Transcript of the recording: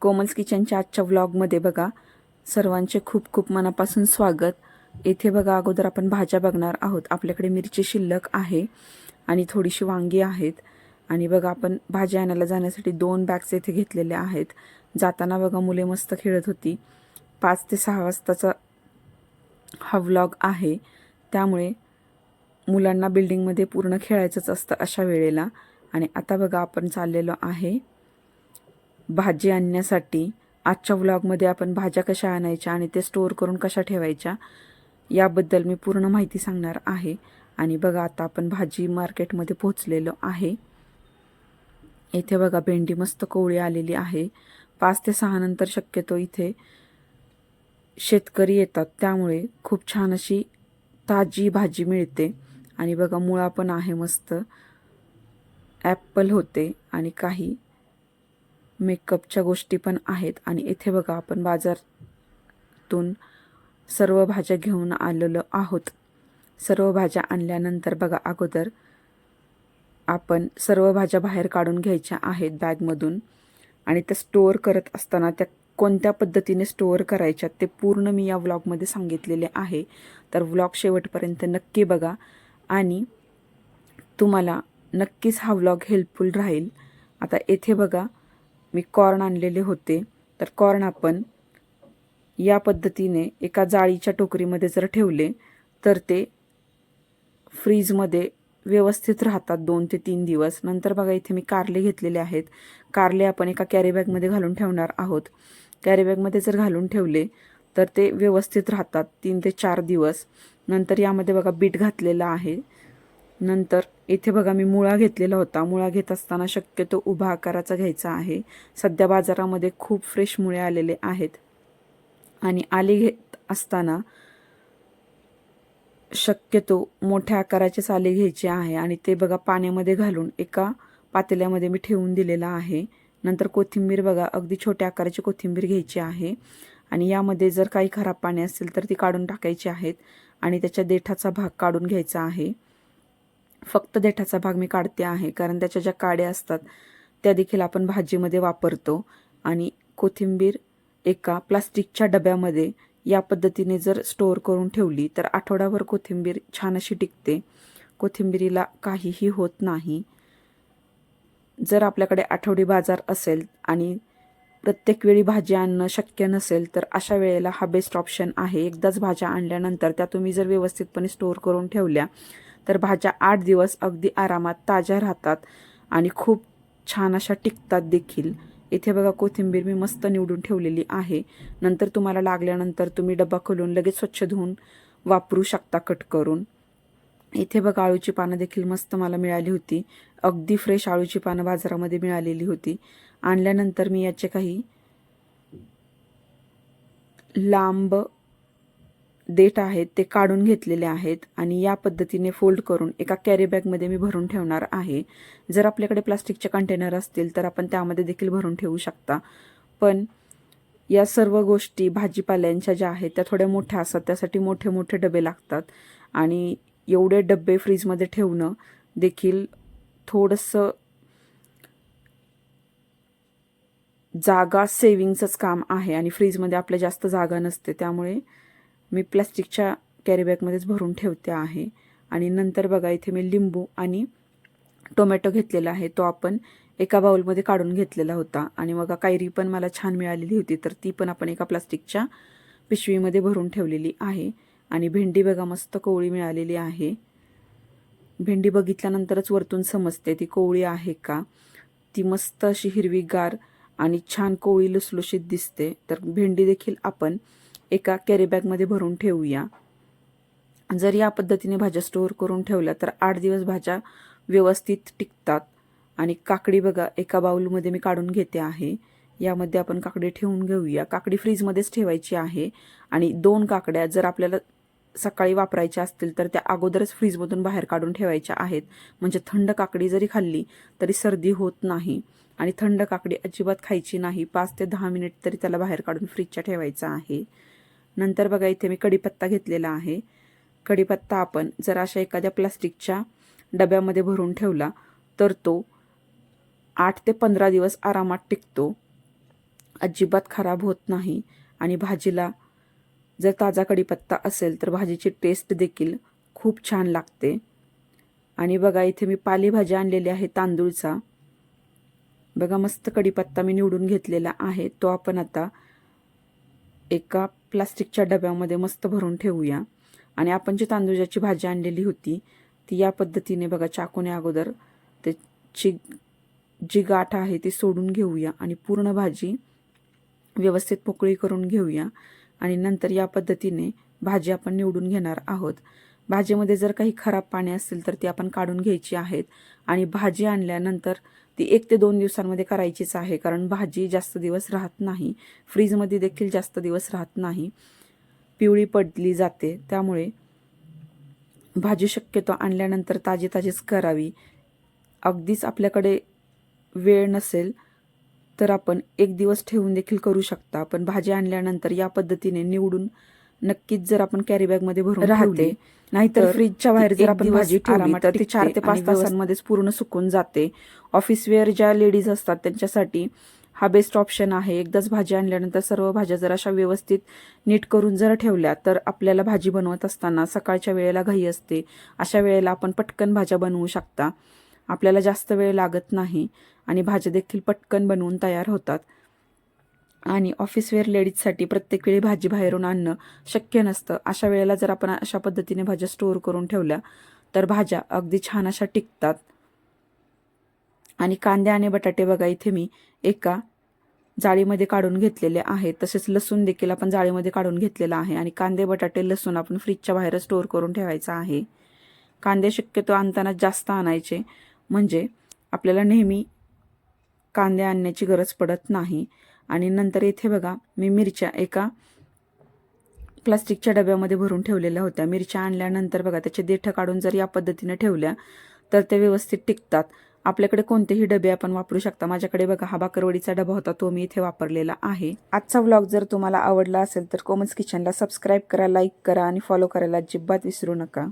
कोमल्स किचनच्या आजच्या व्लॉगमध्ये बघा. सर्वांचे खूप खूप मनापासून स्वागत. येथे बघा अगोदर आपण भाज्या बघणार आहोत. आपल्याकडे मिरची शिल्लक आहे आणि थोडीशी वांगी आहेत. आणि बघा आपण भाज्या आणायला जाण्यासाठी दोन बॅग्स येथे घेतलेल्या आहेत. जाताना बघा मुले मस्त खेळत होती. पाच ते सहा वाजताचा हा व्लॉग आहे. त्यामुळे मुलांना बिल्डिंगमध्ये पूर्ण खेळायचंच असतं अशा वेळेला. आणि आता बघा आपण चाललेलो आहे. भाजी आणण्यासाठी आजच्या व्लॉगमध्ये आपण भाज्या कशा आणायच्या आणि ते स्टोअर करून कशा ठेवायच्या याबद्दल मी पूर्ण माहिती सांगणार आहे. आणि बघा आता आपण भाजी मार्केटमध्ये पोहोचलेलो आहे. इथे बघा भेंडी मस्त कोवळी आलेली आहे. पाच ते सहा नंतर शक्यतो इथे शेतकरी येतात. त्यामुळे खूप छान अशी ताजी भाजी मिळते. आणि बघा मुळा पण आहे मस्त. ॲपल होते आणि काही मेकअपच्या गोष्टी पण आहेत. आणि इथे बघा आपण बाजारातून सर्व भाज्या घेऊन आलेलो आहोत. सर्व भाज्या आणल्यानंतर बघा अगोदर आपण सर्व भाज्या बाहेर काढून घ्यायच्या आहेत बॅगमधून. आणि त्या स्टोअर करत असताना त्या कोणत्या पद्धतीने स्टोअर करायच्या ते पूर्ण मी या व्लॉगमध्ये सांगितलेले आहे. तर व्लॉग शेवटपर्यंत नक्की बघा. आणि तुम्हाला नक्कीच हा व्लॉग हेल्पफुल राहील. आता येथे बघा मी कॉर्न आणलेले होते. तर कॉर्न आपण या पद्धतीने एका जाळीच्या टोकरीमध्ये जर ठेवले तर ते फ्रीजमध्ये व्यवस्थित राहतात दोन ते तीन दिवस. नंतर बघा इथे मी कारले घेतलेले आहेत. कारले आपण एका कॅरीबॅगमध्ये घालून ठेवणार आहोत. कॅरीबॅगमध्ये जर घालून ठेवले तर ते व्यवस्थित राहतात तीन ते चार दिवस. नंतर यामध्ये बघा बीट घातलेला आहे. नंतर इथे बघा मी मुळा घेतलेला होता. मुळा घेत असताना शक्यतो उभा आकाराचा घ्यायचा आहे. सध्या बाजारामध्ये खूप फ्रेश मुळे आलेले आहेत. आणि आले घेत असताना शक्यतो मोठ्या आकाराचे आले घ्यायचे आहे. आणि ते बघा पाण्यामध्ये घालून एका पातेल्यामध्ये मी ठेवून दिलेला आहे. नंतर कोथिंबीर बघा अगदी छोट्या आकाराची कोथिंबीर घ्यायची आहे. आणि यामध्ये जर काही खराब पाणी असेल तर ती काढून टाकायची आहेत. आणि त्याच्या देठाचा भाग काढून घ्यायचा आहे. फक्त देठाचा भाग मी काढते आहे कारण त्याच्या ज्या काड्या असतात त्या देखील आपण भाजीमध्ये वापरतो. आणि कोथिंबीर एका प्लास्टिकच्या डब्यामध्ये या पद्धतीने जर स्टोअर करून ठेवली तर आठवडाभर कोथिंबीर छान अशी टिकते. कोथिंबीरीला काहीही होत नाही. जर आपल्याकडे आठवडी बाजार असेल आणि प्रत्येक वेळी भाजी आणणं शक्य नसेल तर अशा वेळेला हा बेस्ट ऑप्शन आहे. एकदाच भाज्या आणल्यानंतर त्या तुम्ही जर व्यवस्थितपणे स्टोअर करून ठेवल्या तर भाज्या आठ दिवस अगदी आरामात ताज्या राहतात आणि खूप छान अशा टिकतात देखील. इथे बघा कोथिंबीर मी मस्त निवडून ठेवलेली आहे. नंतर तुम्हाला लागल्यानंतर तुम्ही डबा खोलून लगेच स्वच्छ धुवून वापरू शकता कट करून. इथे बघा आळूची पानं देखील मस्त मला मिळाली होती. अगदी फ्रेश आळूची पानं बाजारामध्ये मिळालेली होती. आणल्यानंतर मी याचे काही लांब देठ आहेत ते काढून घेतलेले आहेत आणि या पद्धतीने फोल्ड करून एका कॅरी बॅगमध्ये मी भरून ठेवणार आहे. जर आपल्याकडे प्लास्टिकचे कंटेनर असतील तर आपण त्यामध्ये देखील भरून ठेवू शकता. पण या सर्व गोष्टी भाजीपाल्यांच्या ज्या आहेत त्या थोड्या मोठ्या असतात. त्यासाठी मोठे मोठे डबे लागतात. आणि एवढे डबे फ्रीजमध्ये ठेवणं देखील थोडंसं जागा सेविंगचंच काम आहे आणि फ्रीजमध्ये आपल्या जास्त जागा नसते. त्यामुळे मी प्लास्टिकच्या कॅरीबॅगमध्येच भरून ठेवते आहे. आणि नंतर बघा इथे मी लिंबू आणि टोमॅटो घेतलेला आहे. तो आपण एका बाउलमध्ये काढून घेतलेला होता. आणि मग कायरी पण मला छान मिळालेली होती. तर ती पण आपण एका प्लास्टिकच्या पिशवीमध्ये भरून ठेवलेली आहे. आणि भेंडी बघा मस्त कोवळी मिळालेली आहे. भेंडी बघितल्यानंतरच वरतून समजते ती कोवळी आहे का? ती मस्त अशी हिरवीगार आणि छान कोवळी लुसलुशीत दिसते. तर भेंडी देखील आपण एका कॅरीबॅगमध्ये भरून ठेवूया. जर या पद्धतीने भाज्या स्टोअर करून ठेवल्या तर आठ दिवस भाज्या व्यवस्थित टिकतात. आणि काकडी बघा एका बाऊलमध्ये मी काढून घेते आहे. यामध्ये आपण काकडी ठेवून घेऊया. काकडी फ्रीजमध्येच ठेवायची आहे. आणि दोन काकड्या जर आपल्याला सकाळी वापरायच्या असतील तर त्या अगोदरच फ्रीजमधून बाहेर काढून ठेवायच्या आहेत. म्हणजे थंड काकडी जरी खाल्ली तरी सर्दी होत नाही. आणि थंड काकडी अजिबात खायची नाही. पाच ते दहा मिनिट तरी त्याला बाहेर काढून फ्रीजच्या ठेवायचा आहे. नंतर बघा इथे मी कढीपत्ता घेतलेला आहे. कढीपत्ता आपण जर अशा एखाद्या प्लास्टिकच्या डब्यामध्ये भरून ठेवला तर तो आठ ते पंधरा दिवस आरामात टिकतो. अजिबात खराब होत नाही. आणि भाजीला जर ताजा कढीपत्ता असेल तर भाजीची टेस्ट देखील खूप छान लागते. आणि बघा इथे मी पालेभाजी आणलेली आहे तांदूळचा. बघा मस्त कढीपत्ता मी निवडून घेतलेला आहे. तो आपण आता एका प्लास्टिकच्या डब्यामध्ये मस्त भरून ठेवूया. आणि आपण जी तांदूळाची भाजी आणलेली होती ती या पद्धतीने बघा चाकूने अगोदर त्याची जी गाठ आहे ती सोडून घेऊया आणि पूर्ण भाजी व्यवस्थित पोकळी करून घेऊया. आणि नंतर या पद्धतीने भाजी आपण निवडून घेणार आहोत. भाजीमध्ये जर काही खराब पाणी असेल तर ती आपण काढून घ्यायची आहेत. आणि भाजी आणल्यानंतर ती एक ते दोन दिवसांमध्ये करायचीच आहे कारण भाजी जास्त दिवस राहत नाही. फ्रीजमध्ये देखील जास्त दिवस राहत नाही. पिवळी पडली जाते. त्यामुळे भाजी शक्यतो आणल्यानंतर ताजी ताजीच करावी. अगदीच आपल्याकडे वेळ नसेल तर आपण एक दिवस ठेवून देखील करू शकता पण भाजी आणल्यानंतर या पद्धतीने निवडून नक्कीच जर आपण कॅरी बॅगमध्ये भरून राहते. नाहीतर फ्रीजच्या बाहेर जर आपण भाजी ठेवली तर ती चार ते पाच तासांमध्येच पूर्ण सुकून जाते. ऑफिस वेअर ज्या लेडीज असतात त्यांच्यासाठी हा बेस्ट ऑप्शन आहे. एकदाच भाजी आणल्यानंतर सर्व भाज्या जर अशा व्यवस्थित नीट करून जर ठेवल्या तर आपल्याला भाजी बनवत असताना सकाळच्या वेळेला घाई असते. अशा वेळेला आपण पटकन भाज्या बनवू शकता. आपल्याला जास्त वेळ लागत नाही आणि भाज्या देखील पटकन बनवून तयार होतात. आणि ऑफिसवेअर लेडीजसाठी प्रत्येक वेळी भाजी बाहेरून आणणं शक्य नसतं. अशा वेळेला जर आपण अशा पद्धतीने भाज्या स्टोअर करून ठेवल्या तर भाज्या अगदी छान अशा टिकतात. आणि कांदे आणि बटाटे बघा इथे मी एका जाळीमध्ये काढून घेतलेले आहे तसेच लसूण देखील आपण जाळीमध्ये काढून घेतलेला आहे. आणि कांदे बटाटे लसूण आपण फ्रीजच्या बाहेर स्टोअर करून ठेवायचा आहे. कांदे शक्यतो आणताना जास्त आणायचे. म्हणजे आपल्याला नेहमी कांदे आणण्याची गरज पडत नाही. आणि नंतर इथे बघा मी मिरच्या एका प्लास्टिकच्या डब्यामध्ये भरून ठेवलेल्या होत्या. मिरच्या आणल्यानंतर बघा त्याचे देठं काढून जर या पद्धतीने ठेवल्या तर ते व्यवस्थित टिकतात. आपल्याकडे कोणतेही डबे आपण वापरू शकता. माझ्याकडे बघा हा बाकरवडीचा डबा होता तो मी इथे वापरलेला आहे. आजचा व्लॉग जर तुम्हाला आवडला असेल तर कॉमन्स किचनला सबस्क्राईब करा लाईक करा आणि फॉलो करायला अजिबात विसरू नका.